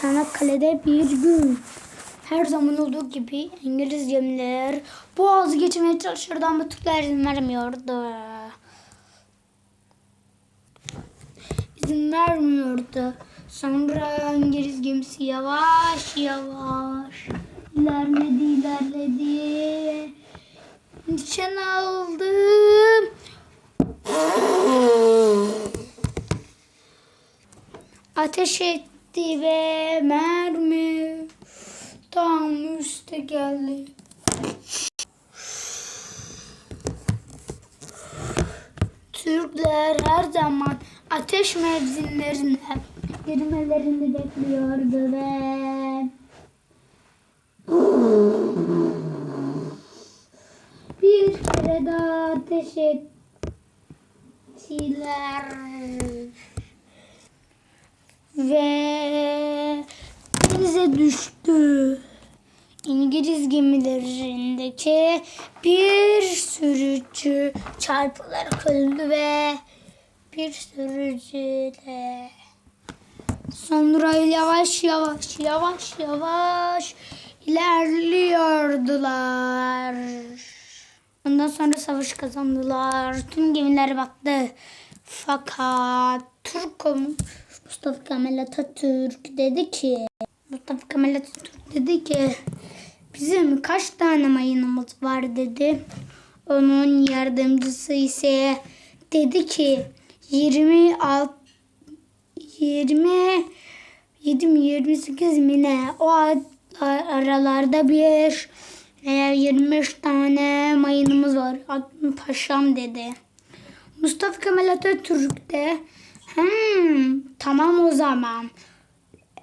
Çanakkale'de bir gün. Her zaman olduğu gibi İngiliz gemiler boğazı geçmeye çalışırdı ama Türkler izin vermiyordu. İzin vermiyordu. Sonra İngiliz gemisi yavaş yavaş ilerledi ilerledi. Nişan aldım. Ateş etti ve mermi tam üste geldi. Türkler her zaman ateş mevzinlerine girmelerini bekliyordu ve bir kere daha ateş ettiler ve denize düştü. İngiliz gemilerindeki bir sürücü çarpılarak öldü ve bir sürücü de sonra yavaş yavaş yavaş yavaş ilerliyordular. Ondan sonra savaş kazandılar. Tüm gemiler battı. Fakat Türk Mustafa Kemal Atatürk dedi ki Mustafa Kemal Atatürk dedi ki bizim kaç tane mayınımız var dedi. Onun yardımcısı ise dedi ki 26 20 7 mi 28 mi ne o aralarda bir veya 25 tane mayınımız var. Aklım paşam dedi. Mustafa Kemal Atatürk de hmm, tamam o zaman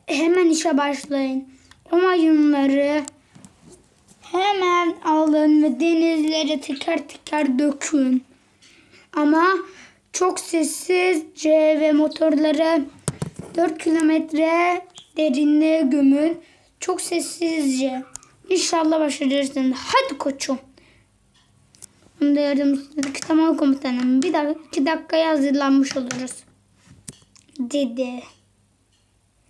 hemen işe başlayın. O mayınları hemen alın ve denizlere teker teker dökün. Ama çok sessizce ve motorları 4 kilometre derinliğe gömün. Çok sessizce. İnşallah başarırsın. Hadi koçum. Onu da yardımcısı tamam komutanım. Bir dakika, iki dakikaya hazırlanmış oluruz. Dedi.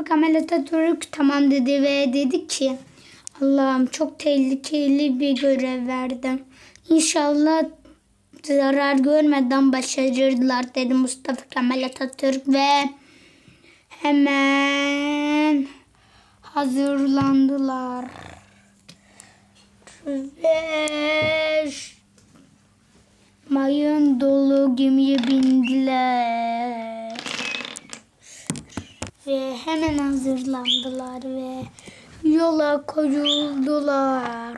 Kemal Atatürk tamam dedi ve dedi ki Allah'ım çok tehlikeli bir görev verdim. İnşallah zarar görmeden başarırlar dedi Mustafa Kemal Atatürk ve hemen hazırlandılar. Ve mayın dolu gemiye bindiler. Ve hemen hazırlandılar ve yola koyuldular.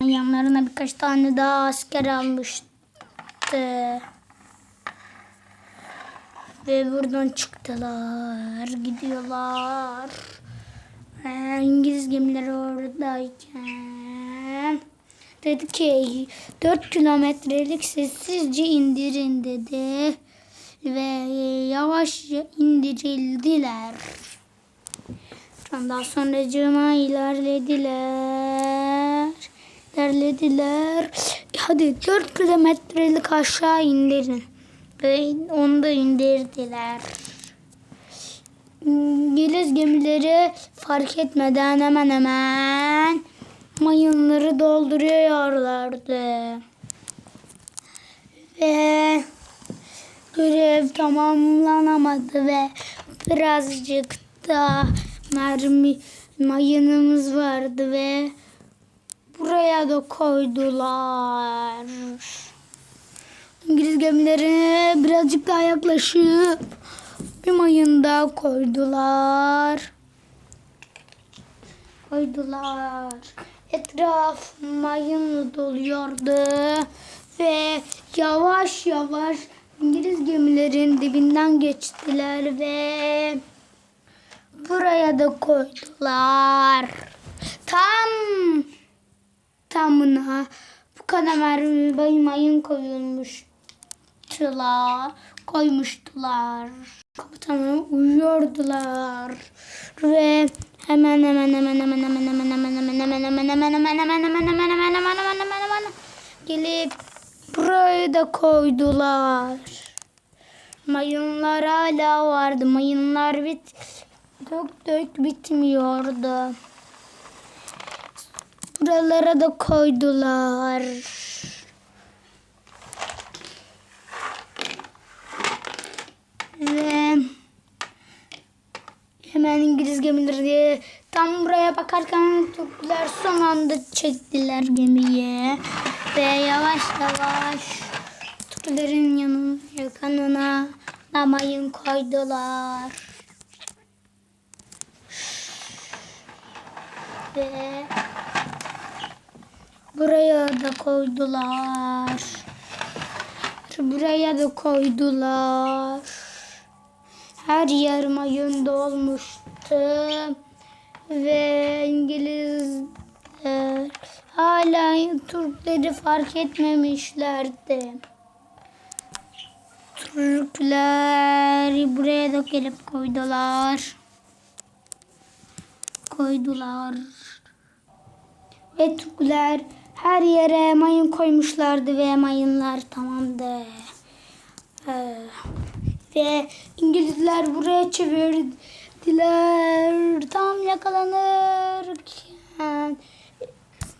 Yanlarına birkaç tane daha asker almıştı. Ve buradan çıktılar. Gidiyorlar. İngiliz gemileri oradayken dedi ki 4 kilometrelik sessizce indirin dedi. Ve yavaşça indirildiler. Ondan sonra cıma ilerlediler. İlerlediler. Hadi 4 kilometrelik aşağı indirin. Ve onu da indirdiler. İngiliz gemileri fark etmeden hemen hemen mayınları dolduruyorlardı. Ve görev tamamlanamadı ve birazcık da mermi mayınımız vardı ve buraya da koydular. İngiliz gemilerine birazcık daha yaklaşıp bir mayın daha koydular. Koydular. Etraf mayınla doluyordu ve yavaş yavaş İngiliz gemilerin dibinden geçtiler ve buraya da koydular. Tam tamına bu kadar mermi mayın koyulmuştular. Koymuştular. Komutanım uyuyordular. Ve hemen hemen hemen hemen hemen hemen hemen hemen hemen hemen hemen hemen hemen hemen hemen hemen hemen hemen hemen gelip burayı da koydular. Mayınlar hala vardı. Mayınlar bit dök dök bitmiyordu. Buralara da koydular. Ve hemen İngiliz gemileri diye tam buraya bakarken Türkler son anda çektiler gemiyi. Ve yavaş yavaş Türklerin yanın yakınına namayın koydular. Ve buraya da koydular. Buraya da koydular. Her yer mayın dolmuştu. Ve hala Türkleri fark etmemişlerdi. Türkler buraya da gelip koydular. Koydular. Ve Türkler her yere mayın koymuşlardı ve mayınlar tamamdı. Ee, ve İngilizler buraya çevirdiler. Tam yakalanırken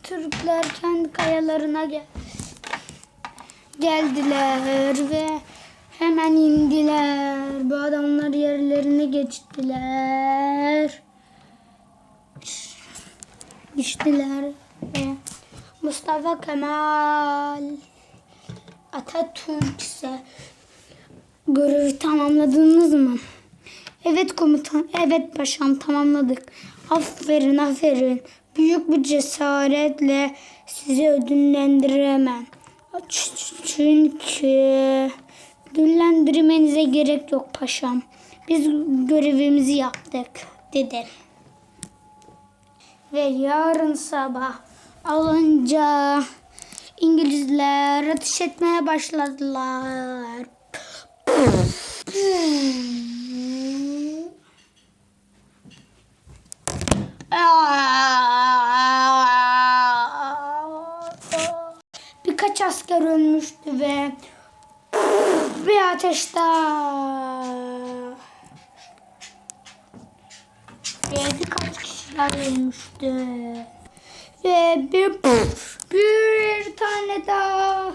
Türkler kendi kayalarına gel geldiler ve hemen indiler. Bu adamlar yerlerine geçtiler. Geçtiler ve Mustafa Kemal Atatürk ise görevi tamamladınız mı? Evet komutan, evet paşam tamamladık. Aferin, aferin. Büyük bir cesaretle sizi ödüllendiremem. Çünkü ödüllendirmenize gerek yok paşam. Biz görevimizi yaptık dedi. Ve yarın sabah alınca İngilizler ateş etmeye başladılar. Birkaç asker ölmüştü ve bir ateşte ve birkaç kişiler ölmüştü. Ve bir bir tane daha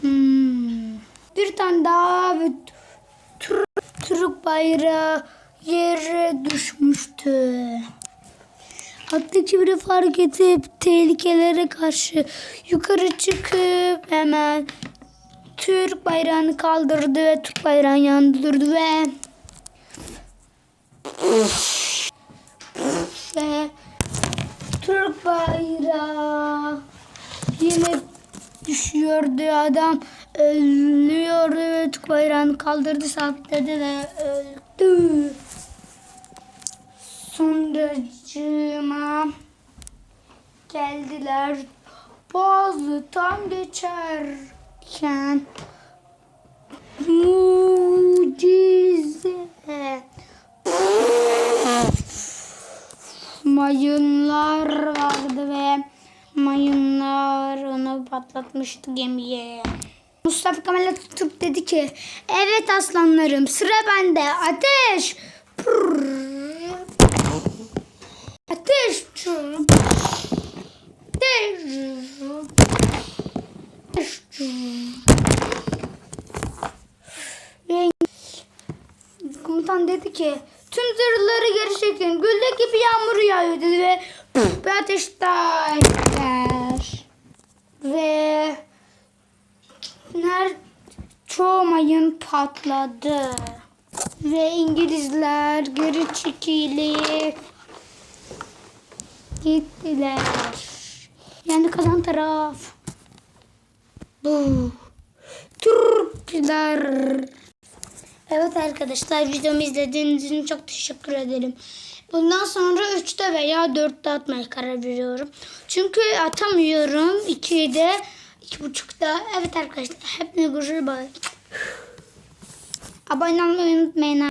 hmm, bir tane daha ve Türk, bayrağı yere düşmüştü. Hatta biri fark edip tehlikelere karşı yukarı çıkıp hemen Türk bayrağını kaldırdı ve Türk bayrağını yandırdı ve ve Türk bayrağı yine düşüyordu adam ölüyordu ve Türk bayrağını kaldırdı sabitledi ve öldü. Sonracığıma geldiler. Boğazı tam geçerken mucize mayınlar vardı ve mayınlar onu patlatmıştı gemiye. Mustafa Kemal Atatürk dedi ki evet aslanlarım sıra bende ateş. Pırr. Ateş. Ateş. Ve komutan dedi ki tüm zırhları geri çekin. Gülde gibi yağmur yağıyor dedi ve bir ateşler. Ve ner çoğu mayın patladı. Ve İngilizler geri çekilip gittiler. Yani kazan taraf. Bu. Türkler. Evet arkadaşlar videomu izlediğiniz için çok teşekkür ederim. Bundan sonra 3'te veya 4'te atmaya karar veriyorum. Çünkü atamıyorum. 2'de, 2.5'da. Evet arkadaşlar hepinize görüşürüz. Bye. Abone olmayı unutmayın.